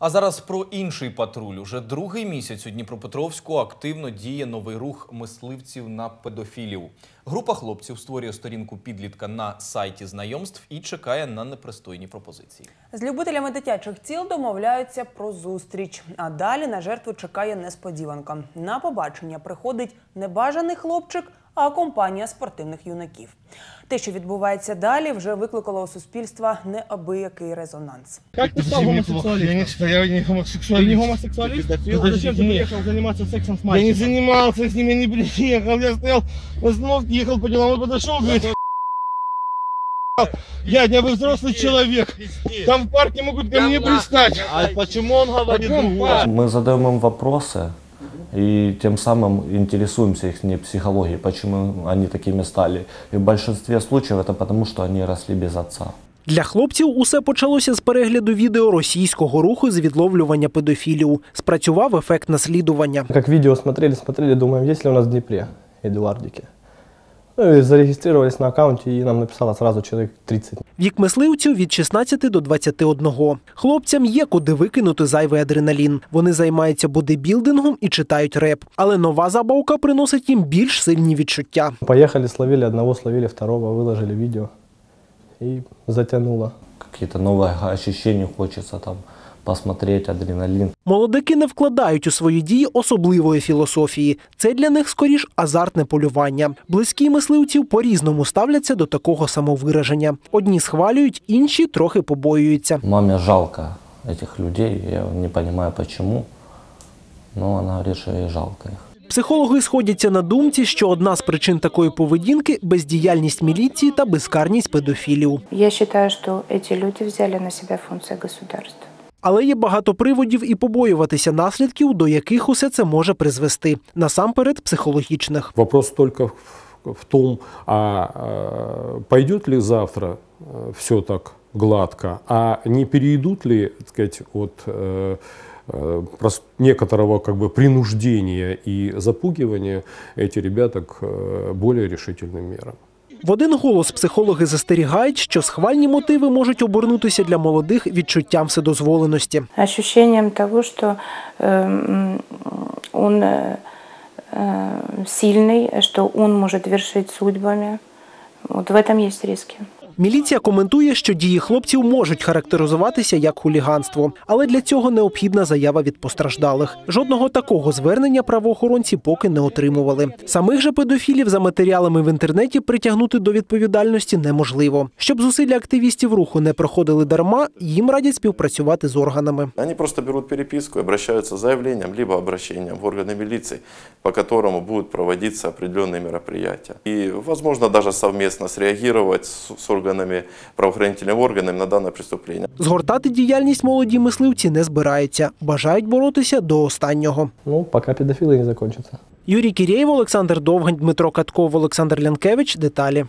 А зараз про інший патруль. Уже другий місяць у Дніпропетровську активно діє новий рух мисливців на педофілів. Група хлопців створює сторінку підлітка на сайті знайомств і чекає на непристойні пропозиції. З любителями дитячих тіл домовляються про зустріч. А далі на жертву чекає несподіванка. На побачення приходить не бажаний хлопчик, а компанія спортивних юнаків. Те, що відбувається далі, вже викликало у суспільства неабиякий резонанс. Как ты стал Я гомосексуалистом? не, я не Ты гомосексуалист. не гомосексуалист? А зачем ты Нет. приехал заниматься сексом с Я не мальчиком? занимался с ними, не приехал. Я стоял на остановке, ехал по делам, он подошел, говорит, Дядя, вы взрослый человек. Там в парке могут ко мне пристать. А почему он говорит Каком другое? парке? Мы задаем им вопросы и тем самым интересуемся их психологией, почему они такими стали. И в большинстве случаев это потому, что они росли без отца. Для хлопців усе почалося з перегляду відео російського руху з відловлювання педофілів. Спрацював ефект наслідування. Как видео смотрели, смотрели, думаем, есть ли у нас в Днепре Эдуардики. Ну и зарегистрировались на аккаунте, и нам написало сразу человек 30. Вік мисливців від 16 до 21. Хлопцям є куди викинути зайвий адреналін. Вони займаються бодибілдингом і читають реп. Але нова забавка приносить їм більш сильні відчуття. Поехали, словили одного, словили второго, выложили видео. И затянуло. Какие-то новые ощущения хочется там посмотреть, адреналин. Молодики не вкладають у свої дії особливої філософії. Це для них скоріш азартне полювання. Близькі мисливців по-різному ставляться до такого самовираження. Одні схвалюють, інші трохи побоюються. Маме жалко этих людей, я не понимаю почему, но она говорит, что ей жалко их. Психологи сходяться на думці, що одна з причин такої поведінки бездіяльність міліції та безкарність педофілів. Я считаю, что эти люди взяли на себя функции государства. Але є багато приводів і побоюватися наслідків, до яких усе це може призвести. Насамперед, психологічних. Вопрос только в, в том, а, э, пойдет ли завтра все так гладко, а не перейдут ли, так сказать, от э, э, прос- некоторого как бы принуждения и запугивания эти ребята к э, более решительным мерам. В один голос психологи застерігають, що схвальні мотиви можуть обернутися для молодих відчуттям вседозволеності. Ощущением того, что эм, он э, э, сильный, что он может вершить судьбами. Вот в этом есть риски. Міліція коментує, що дії хлопців можуть характеризуватися як хуліганство, але для цього необхідна заява від постраждалих. Жодного такого звернення правоохоронці поки не отримували. Самих же педофілів за матеріалами в інтернеті притягнути до відповідальності неможливо. Щоб зусилля активістів руху не проходили дарма, їм радять співпрацювати з органами. Они просто берут переписку с заявлением, либо обращением в органы милиции, по которому будут проводиться определенные мероприятия. И, возможно, даже совместно среагировать с, с органами, правоохранительными органами на дане преступление. Згортати діяльність молоді мисливці не збираються, бажають боротися до останнього. Ну, поки педофіли не закінчаться. Юрій Кірєєв, Олександр Довгань, Дмитро Катков, Олександр Лянкевич. Деталі.